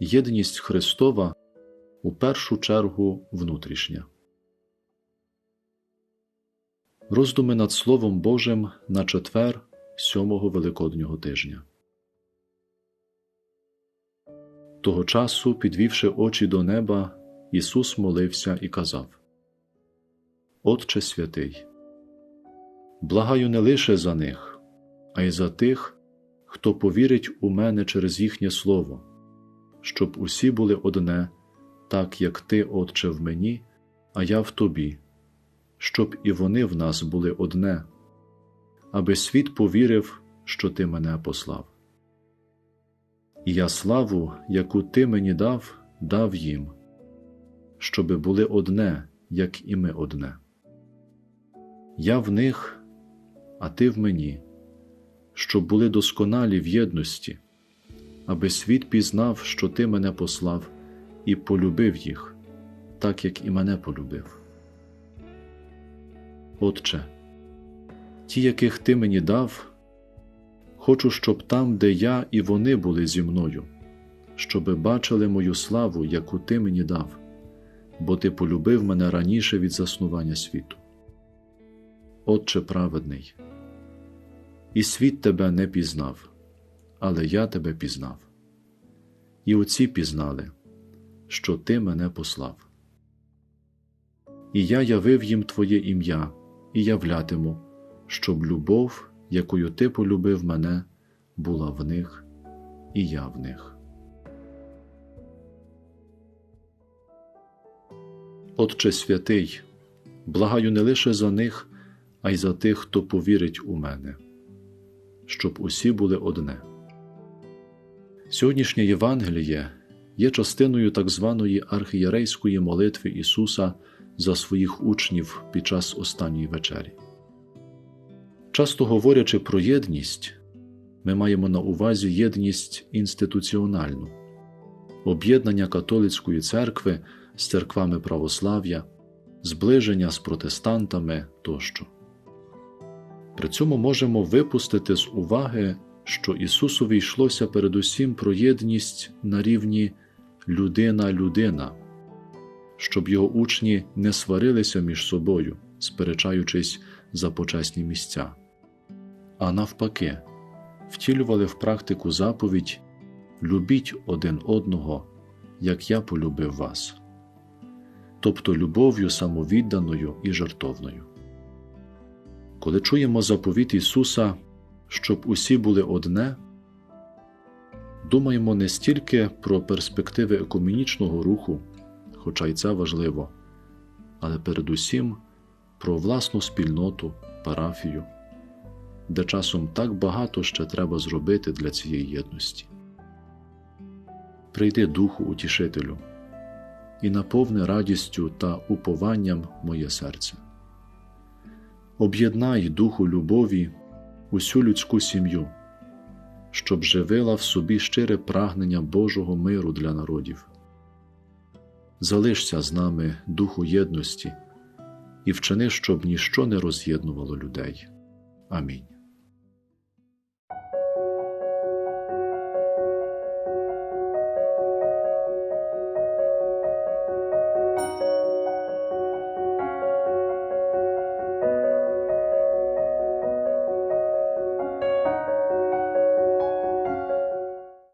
єдність Христова у першу чергу внутрішня. Роздуми над Словом Божим на четвер сьомого Великоднього тижня. Того часу, підвівши очі до неба, Ісус молився і казав: Отче святий, благаю не лише за них, а й за тих, хто повірить у мене через їхнє слово, щоб усі були одне, так як Ти, Отче, в мені, а я в тобі, щоб і вони в нас були одне, аби світ повірив, що Ти мене послав. І я славу, яку Ти мені дав, дав їм, щоби були одне, як і ми одне. Я в них, а ти в мені, щоб були досконалі в єдності, аби світ пізнав, що ти мене послав, і полюбив їх, так як і мене полюбив. Отче, ті, яких ти мені дав, хочу, щоб там, де я і вони були зі мною, щоби бачили мою славу, яку ти мені дав, бо ти полюбив мене раніше від заснування світу. Отче праведний, і світ тебе не пізнав, але я тебе пізнав. І оці пізнали, що ти мене послав. І я явив їм Твоє ім'я і являтиму, щоб любов, якою ти полюбив мене, була в них, і я в них. Отче святий, благаю не лише за них а й за тих, хто повірить у мене, щоб усі були одне. Сьогоднішнє Євангеліє є частиною так званої архієрейської молитви Ісуса за своїх учнів під час останньої вечері. Часто говорячи про єдність, ми маємо на увазі єдність інституціональну, об'єднання католицької церкви з церквами православ'я, зближення з протестантами тощо. При цьому можемо випустити з уваги, що Ісусові йшлося передусім про єдність на рівні людина-людина, щоб його учні не сварилися між собою, сперечаючись за почесні місця, а навпаки, втілювали в практику заповідь Любіть один одного, як я полюбив вас, тобто любов'ю самовідданою і жертовною. Коли чуємо заповіт Ісуса, щоб усі були одне, думаємо не стільки про перспективи екумінічного руху, хоча й це важливо, але передусім про власну спільноту, парафію, де часом так багато ще треба зробити для цієї єдності. Прийди Духу Утішителю і наповни радістю та упованням моє серце об'єднай духу любові усю людську сім'ю, щоб живила в собі щире прагнення Божого миру для народів. Залишся з нами духу єдності і вчини, щоб ніщо не роз'єднувало людей. Амінь.